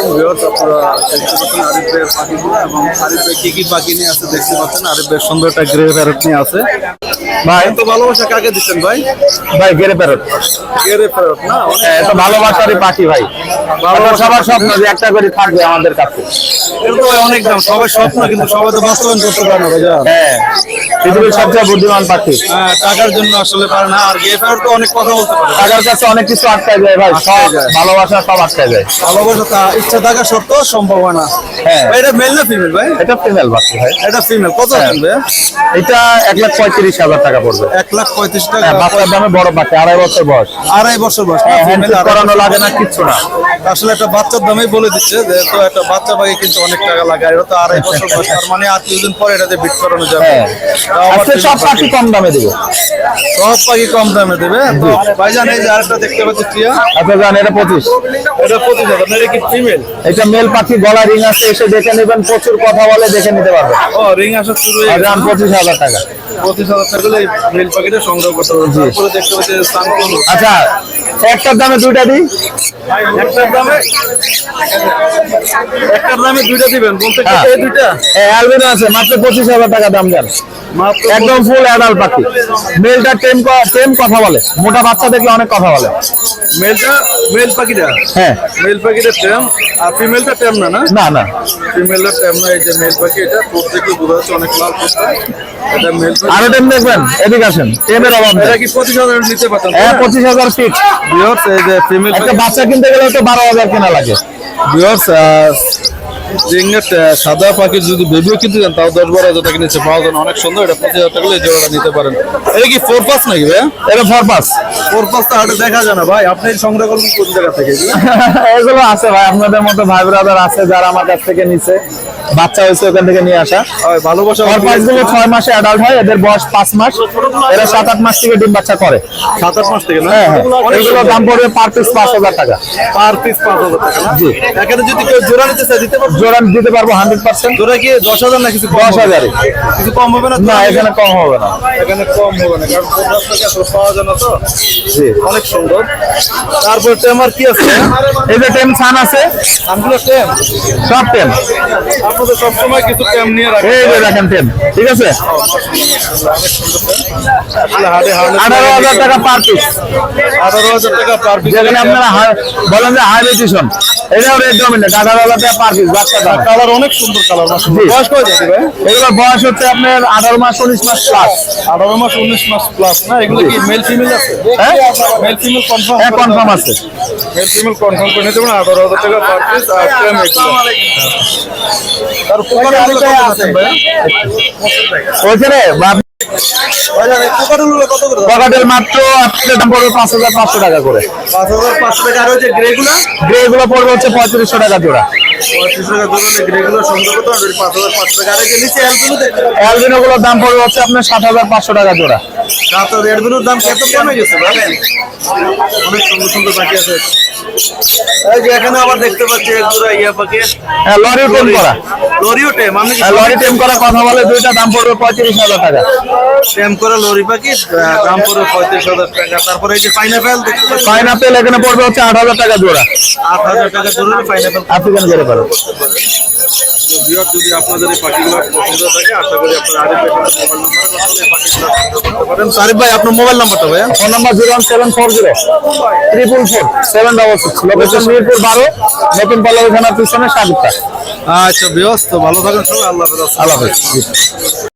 আলাইকুম ভিউয়ার্স আপনারা দেখতে পাচ্ছেন আরিফের পাখিগুলো এবং আরিফের কি কি পাখি নিয়ে আছে দেখতে পাচ্ছেন? সুন্দর একটা গ্রে প্যারট নিয়ে আছে। ভাই। তো ভালোবাসা কাকে দিচ্ছেন ভাই? ভাই গেরে প্যারট। গ্রে প্যারট না? হ্যাঁ, এটা ভালোবাসারই পাখি ভাই। সবার স্বপ্ন যে একটা করে থাকবে আমাদের কাছে। অনেক দাম সবাই স্বপ্ন কিন্তু সবাই তো বাস্তবায়ন করতে পারে না ভাইজান হ্যাঁ পৃথিবীর সবচেয়ে বুদ্ধিমান পাখি। হ্যাঁ টাকার জন্য আসলে পারে না আর গ্রে প্যারট তো অনেক কথা বলতে পারে। টাকার কাছে অনেক কিছু আটকায় যায় ভাই সব আটকায় যায়। ভালোবাসা সব আটকায় যায়। ভালোবাসা ইচ্ছা থাকা সত্ত্বেও সম্ভাবনা হ্যাঁ। এটা মেল না ফিমেল ভাই? এটা ফিমেল বাচ্চা ভাই। এটা ফিমেল কত হ্যাঁ। এটা এক লাখ পঁয়ত্রিশ হাজার টাকা পড়বে। এক লাখ পঁয়ত্রিশ টাকা হ্যাঁ বাচ্চার দামে বড় বাচ্চা আড়াই বছর বয়স। আড়াই বছর বয়স? হ্যাঁ করানো লাগে না কিছু কিচ্ছু না। আসলে একটা বাচ্চার দামই বলে দিচ্ছে যে তো একটা বাচ্চা পাখি কিন্তু অনেক টাকা লাগে আর এটা তো আড়াই বছর বয়স তার মানে আর কিছুদিন পরে এটাতে বিট করানো যাবে। হ্যাঁ। আজকে সব পাখি কম দামে দিব। সব পাখি কম দামে দেবে তো? ভাইজান এই যে আরেকটা দেখতে পাচ্ছি টিয়া। আচ্ছা জান এটা পঁচিশ। এটা পঁচিশ হাজার এটা কি ফিমেল এটা মেল পাখি গলা রিং আছে এসে দেখে নেবেন প্রচুর কথা বলে দেখে নিতে পারবেন ও রিং আসা শুরু। দাম পঁচিশ হাজার টাকা। পঁচিশ হাজার টাকা হলে মেল পাখিটা সংগ্রহ করতে হবে তারপরে দেখতে পাচ্ছি আচ্ছা একটার দামে দুইটা দিই? একটার দামে? একটার দামে দুইটা দিবেন বলতে হ্যাঁ। এই দুইটা? অ্যালবিনো আছে মাত্র পঁচিশ হাজার টাকা দাম দেন। একদম ফুল অ্যাডাল্ট পাখি। মেলটা টেম টেম কথা বলে। মোটা বাচ্চা দেখলে অনেক কথা বলে। মেলটা মেল পাখিটা? হ্যাঁ। মেল পাখিটা টেম আর ফিমেলটা টেম না না? না না। ফিমেলটা টেম না এই যে মেল পাখি এটা প্রত্যেকে বোঝা অনেক পোস্টা এটা মেল পাখি আরও টেম দেখবেন এদিকে আসেন টেমের অভাব এটা কি পঁচিশ হাজার নিতে পারতাম হ্যাঁ পঁচিশ হাজার ফিট বিয়ার্স এই যে ফিমেল একটা বাচ্চা কিনতে গেলে তো বারো হাজার কেনা লাগে। বিয়ার্স রিংনেট সাদা পাখির যদি বেবিও কিনতে যান তাও দশ বারো হাজার টাকা নিচে পাওয়া যায় অনেক সুন্দর। এটা পঁচিশ হাজার টাকা এই জোড়াটা নিতে পারেন। এটা কি ফোর পাস নাকি ভাই এটা ফরপাস ফোর পাস তো হাটে দেখা যায় না। ভাই আপনি সংগ্রহ করবেন কোন জায়গা থেকে? এগুলো? আছে ভাই আপনাদের মতো ভাই ব্রাদার আছে যারা আমার কাছ থেকে নিছে। বাচ্চা হয়েছে ওখান থেকে নিয়ে আসা। ভালোবাসা ফরপাসগুলো ছয় মাসে অ্যাডাল্ট হয় এদের বয়স পাঁচ মাস। এরা সাত আট মাস থেকে ডিম বাচ্চা করে। সাত আট মাস থেকে হ্যাঁ হ্যাঁ। এগুলো দাম পড়বে পার পিস পাঁচ হাজার টাকা। পার পিস পাঁচ হাজার টাকা জি। এখানে যদি কেউ জোড়া নিতে চায় দিতে পারব? জোড়া দিতে পারব হান্ড্রেড পার্সেন্ট জোড়া কি দশ হাজার না কিছু দশ হাজারে। কিছু কম হবে না না এখানে কম হবে না। এখানে কম হবে না কারণ কোবরাস থেকে পাওয়া যায় না তো? জি। অনেক সুন্দর। তারপর টেমার কি আছে? এই যে টেম ছান আছে। আমগুলো টেম? সব টেম। আপনাদের সবসময় কিছু টেম নিয়ে রাখেন এই যে দেখেন টেম ঠিক আছে? আঠারো হাজার টাকা পার পিস আঠারো হাজার টাকা পার পিস যেখানে আপনারা বলেন যে হাই রেজিশন এটাও রেড ডমিনেট আঠারো হাজার টাকা পার পিস বাচ্চা দাম কালার অনেক সুন্দর কালার মাস বয়স কয় যাবে ভাই? এগুলোর বয়স হচ্ছে আপনার আঠারো মাস উনিশ মাস প্লাস আঠারো মাস উনিশ মাস প্লাস না? এগুলো কি মেল ফিমেল আছে? হ্যাঁ? মেল ফিমেল কনফার্ম হ্যাঁ কনফার্ম আছে। মেল ফিমেল কনফার্ম করে নিতে পারেন। আঠারো হাজার টাকা পার পিস আর টেম এগুলো। ওইখানে পকেটের মাত্র আপনার দাম পড়বে পাঁচ হাজার পাঁচশো টাকা করে। পাঁচ হাজার পাঁচশো টাকা। আর গ্রেগুলো? হচ্ছে পঁয়ত্রিশশো টাকা জোড়া। দাম হচ্ছে আপনার সাত হাজার পাঁচশো টাকা জোড়া। সাত হাজার দাম কত কমে গেছে অনেক সুন্দর সুন্দর পাখি আছে। এই যে এখানে আবার দেখতে পাচ্ছি এক জোড়া ইয়া পাখি। হ্যাঁ লরি। টেম করা। লরিও টেম আমি কি হ্যাঁ, লরি টেম করা কথা বলে দুইটা দাম পড়বে পঁয়ত্রিশ হাজার টাকা। টেম করা লরি পাখি দাম পড়বে পঁয়ত্রিশ হাজার টাকা। তারপরে এই যে পাইনাপেল পাইনাপেল এখানে পড়বে হচ্ছে আট হাজার টাকা জোড়া। আট হাজার টাকা জোড়া পাইনাপেল আফ্রিকান জোড়া পারো বিয়ার যদি আপনাদের এই পাখিগুলো পছন্দ থাকে আশা করি আপনারা আরিফ ভাই আপনার মোবাইল নাম্বারটা ভাই phone number zero one seven four zero. Triple four. Seven double six. Location Mirpur বারো নতুন পাল্লা থানার পিছনে সাগরটা আচ্ছা ব্যস্ত তো ভালো থাকেন সবাই আল্লাহ হাফেজ আল্লাহ হাফেজ।